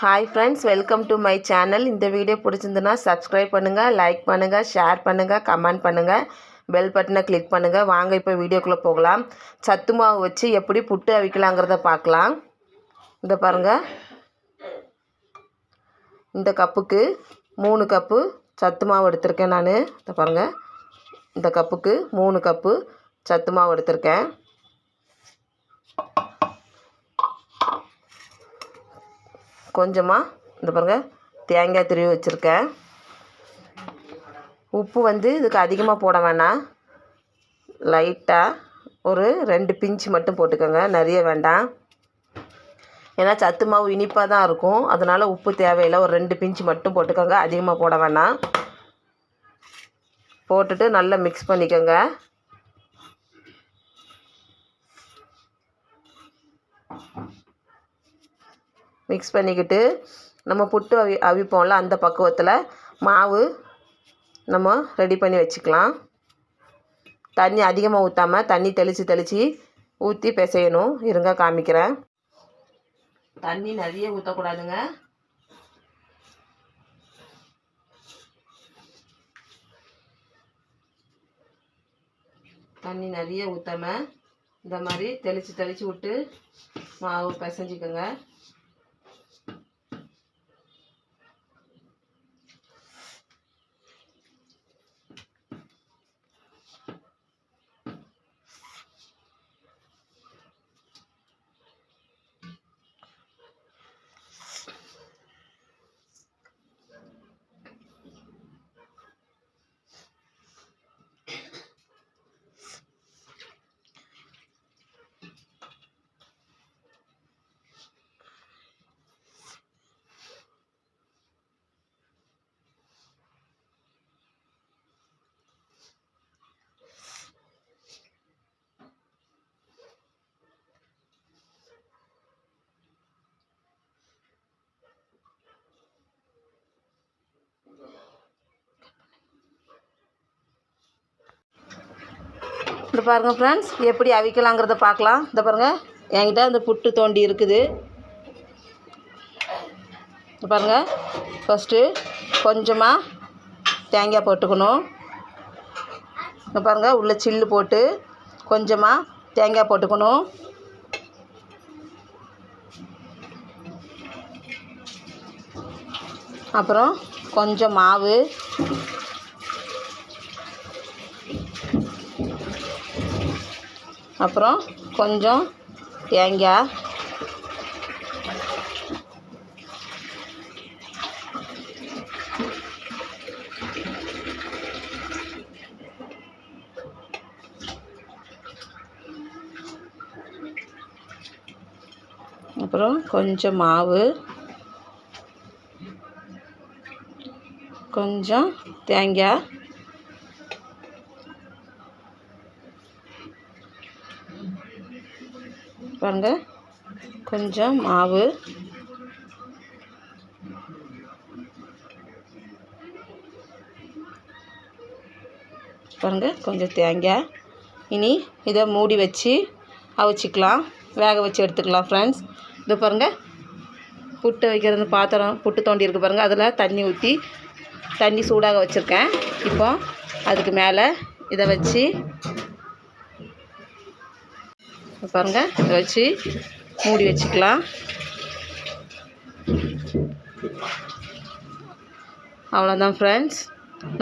Hi friends welcome to my channel இந்த video பிடிச்சிருந்துன்னா subscribe பண்ணுங்கள் லைக் பண்ணுங்கள் ஷேர் பண்ணுங்கள் கமெண்ட் பண்ணுங்கள் பெல் பட்டனை கிளிக் பண்ணுங்கள் வாங்க இப்போ வீடியோக்குள்ளே போகலாம். சத்து மாவு வச்சு எப்படி புட்டு அவிக்கலாங்கிறத பார்க்கலாம். இந்த பாருங்கள் இந்த கப்புக்கு மூணு கப்பு சத்து மாவு எடுத்திருக்கேன் நான். இந்த பாருங்கள் இந்த கப்புக்கு மூணு கப்பு சத்து மாவு எடுத்திருக்கேன். கொஞ்சமாக இந்த பாருங்கள் தேங்காய் திருவி வச்சுருக்கேன். உப்பு வந்து இதுக்கு அதிகமாக போட வேணாம். லைட்டாக ஒரு ரெண்டு பிஞ்சு மட்டும் போட்டுக்கோங்க. நிறைய வேண்டாம். ஏன்னா சத்து மாவு இனிப்பாக தான் இருக்கும். அதனால் உப்பு தேவையில்லை. ஒரு ரெண்டு பிஞ்சு மட்டும் போட்டுக்கோங்க. அதிகமாக போட வேணாம். போட்டுட்டு நல்லா மிக்ஸ் பண்ணிக்கோங்க. மிக்ஸ் பண்ணிக்கிட்டு நம்ம புட்டு அவி அவிப்போம்ல அந்த பக்குவத்தில் மாவு நம்ம ரெடி பண்ணி வச்சுக்கலாம். தண்ணி அதிகமாக ஊற்றாமல் தண்ணி தெளித்து தெளித்து ஊற்றி பிசையணும். இருங்க காமிக்கிறேன். தண்ணி நிறைய ஊற்றக்கூடாதுங்க தண்ணி நிறைய ஊற்றாம இந்த மாதிரி தெளித்து தெளித்து விட்டு மாவு பிசைஞ்சிக்கோங்க. இந்த பாருங்கள் ஃப்ரெண்ட்ஸ் எப்படி அவிக்கலாங்கிறத பார்க்கலாம். இந்த பாருங்கள் என்கிட்ட அந்த புட்டு தோண்டி இருக்குது. இந்த பாருங்கள் ஃபஸ்ட்டு கொஞ்சமாக தேங்காய் போட்டுக்கணும். இந்த பாருங்கள் உள்ளே சில்லு போட்டு கொஞ்சமாக தேங்காய் போட்டுக்கணும். அப்புறம் கொஞ்சம் மாவு. அப்புறம் கொஞ்சம் தேங்காய். அப்புறம் கொஞ்சம் மாவு. கொஞ்சம் தேங்காய். பாருங்க. கொஞ்சம் மாவு. பாருங்க கொஞ்சம் தேங்காய். இனி இதை மூடி வச்சு அவிச்சிக்கலாம். வேக வச்சு எடுத்துக்கலாம் ஃப்ரெண்ட்ஸ் இதை பாருங்கள் புட்டு வைக்கிறது பாத்திரம் புட்டு தோண்டி இருக்கு பாருங்கள் அதில் தண்ணி ஊற்றி தண்ணி சூடாக வச்சுருக்கேன். இப்போ அதுக்கு மேலே இதை வச்சு பாருங்கள் இதை வச்சு மூடி வச்சுக்கலாம். அவ்வளோதான் ஃப்ரெண்ட்ஸ்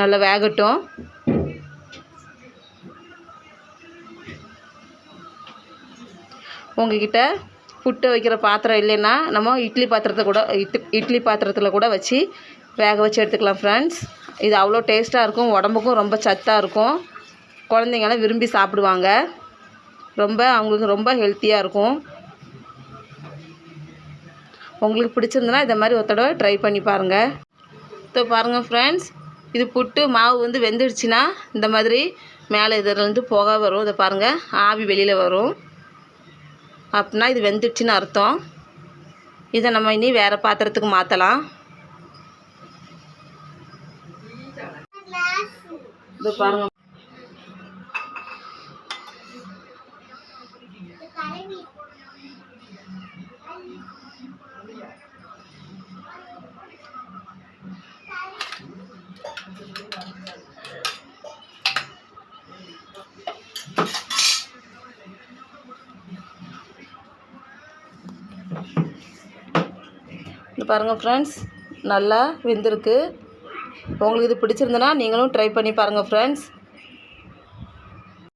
நல்லா வேகட்டும். உங்ககிட்ட புட்டு வைக்கிற பாத்திரம் இல்லைன்னா நம்ம இட்லி பாத்திரத்தை கூட இட் இட்லி பாத்திரத்தில் கூட வச்சு வேக வச்சு எடுத்துக்கலாம் ஃப்ரெண்ட்ஸ் இது அவ்வளோ டேஸ்ட்டாக இருக்கும். உடம்புக்கும் ரொம்ப சத்தாக இருக்கும். குழந்தைங்களாம் விரும்பி சாப்பிடுவாங்க. ரொம்ப அவங்களுக்கு ரொம்ப ஹெல்த்தியாக இருக்கும். உங்களுக்கு பிடிச்சிருந்துன்னா இதை மாதிரி ஒரு தடவை ட்ரை பண்ணி பாருங்கள் இப்போ பாருங்கள் ஃப்ரெண்ட்ஸ் இது புட்டு மாவு வந்து வெந்துடுச்சுன்னா இந்த மாதிரி மேலே இதுலேருந்து புகை வரும். இதை பாருங்கள் ஆவி வெளியில் வரும். அப்படின்னா இது வெந்துடுச்சுன்னு அர்த்தம். இதை நம்ம இனி வேறு பாத்திரத்துக்கு மாற்றலாம் இது பாருங்கள் இது பாருங்கள் ஃப்ரெண்ட்ஸ் நல்லா வெந்திருக்கு. உங்களுக்கு இது பிடிச்சிருந்தனா நீங்களும் ட்ரை பண்ணி பாருங்கள் ஃப்ரெண்ட்ஸ்